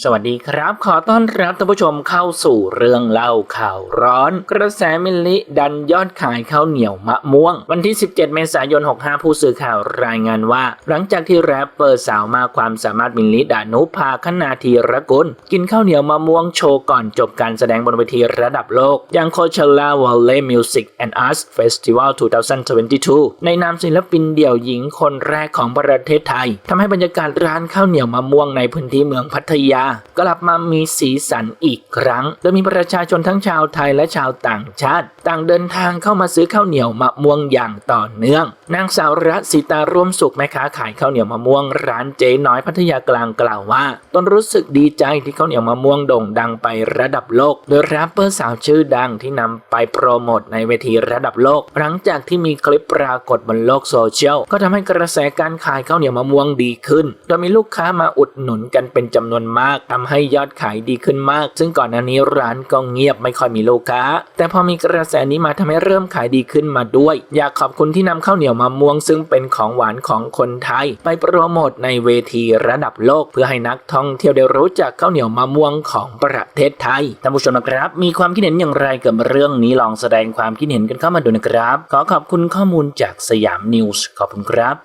สวัสดีครับ ขอต้อนรับท่านผู้ชมเข้าสู่เรื่องเล่าข่าวร้อน กระแสมิลลิดันยอดขายข้าวเหนียวมะม่วง วันที่ 17 เมษายน 65 ผู้สื่อข่าวรายงานว่า หลังจากที่แรปเปอร์สาวมาความสามารถมิลลิดานุภาคณาธีรกุล กินข้าวเหนียวมะม่วงโชว์ก่อนจบการแสดงบนเวทีระดับโลก อย่าง Coachella Valley Music and Arts Festival 2022 ในนามศิลปินเดี่ยวหญิงคนแรกของประเทศไทยทำให้บรรยากาศร้านข้าวเหนียวมะม่วงในพื้นที่เมืองพัทยากลับมามีสีสันอีกครั้ง โดยมีประชาชนทั้งชาวไทยและชาวต่างชาติ ต่างเดินทางเข้ามาซื้อข้าวเหนียวมะม่วงอย่างต่อเนื่อง นางสาวรัตสิตาร่วมสุขแม่ค้าขายข้าวเหนียวมะม่วงร้านเจ๊น้อยพัทยากลางกล่าวว่าตนรู้สึกดีใจที่ข้าวเหนียวมะม่วงโด่งดังไประดับโลก โดยแรปเปอร์สาวชื่อดังที่นำไปโปรโมทในเวทีระดับโลก หลังจากที่มีคลิปปรากฏบนโลกโซเชียลก็ทำให้กระแสการขายข้าวเหนียวมะม่วงดีขึ้น โดยมีลูกค้ามาอุดหนุนกันเป็นจำนวนมากากทำให้ยอดขายดีขึ้นมาก ซึ่งก่อนหน้านี้ร้านก็เงียบไม่ค่อยมีลูกค้า แต่พอมีกระแสนี้มาทำให้เริ่มขายดีขึ้นมาด้วย อยากขอบคุณที่นำข้าวเหนียวมะม่วง ซึ่งเป็นของหวานของคนไทย ไปโปรโมทในเวทีระดับโลก เพื่อให้นักท่องเที่ยวได้รู้จักข้าวเหนียวมะม่วงของประเทศไทยท่านผู้ชมนะครับ มีความคิดเห็นอย่างไรกับเรื่องนี้ลองแสดงความคิดเห็นกันเข้ามาดูนะครับ ขอขอบคุณข้อมูลจากสยามนิวส์ขอบคุณครับ